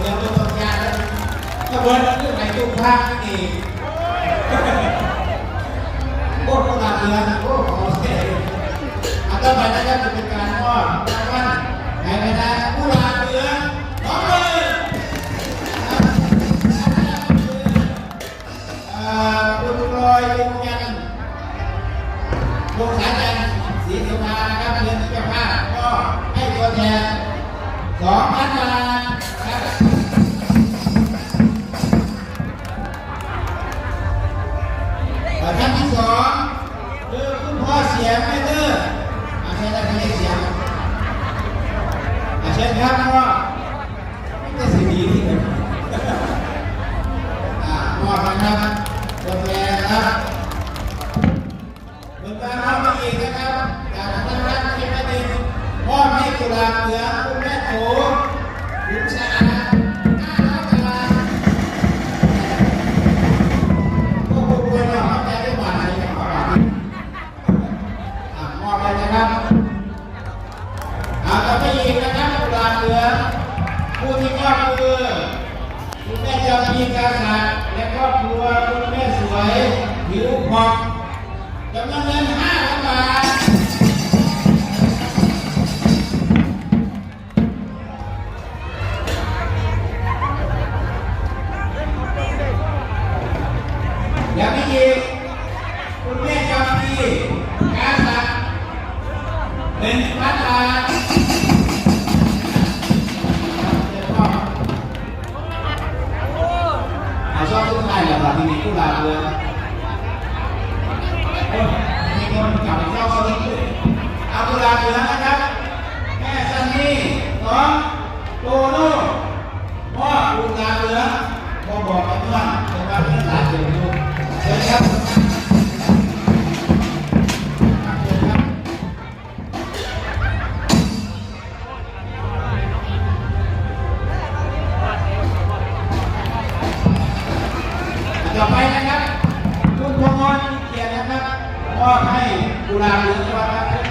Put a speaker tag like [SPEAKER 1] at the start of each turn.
[SPEAKER 1] เดี๋ยวจะต้องารแล้วกระบวนเรื่องไหนตุ้มพางนี่โอ้ขนาดเรือนะโอ้ขอเสียอันต่อไปนะครับจะเป็นการมอบรางวัลในคณะผู้ลาเรือน้องเลยอ่าคุณลอยลุงยันวงสายจันทร์ศรีสุภานะครับเรียนที่เจ้าภาพก็ให้ตัวแทนสองพันบาท ท่านที่สองคือคุณพ่อเสียงแม่เด้ออาเชิญท่านให้เสียงอาเชิญครับพ่อไม่ได้สิ่งดีที่เป็นอ่ามอบนะครับตัวแทนะครับเหมือนกันครับมาอีกนะครับจากท่านรัฐที่ประเด็นมอบให้กุหลาบเหลือคุณแม่โถคุณสะอาด นะครับเอาต่อไปอีกนะครับกลาบเหลืองผู้ที่มอบคือคุณแม่จำมีกาสัตและครอบครัวคุณแม่สวยผิวผ่องจำนวนเงินห้าพันบาทแล้วพี่อีกคุณแม่จำปีกาสักหนึ่งพันบาท เอาชอบทุกท่านแหละครับที่มีผู้ลาเลย ต่อไปนะครับ คุณพงศ์เกียรตินะครับมอบให้กุลาหลืองจังหวัดพัท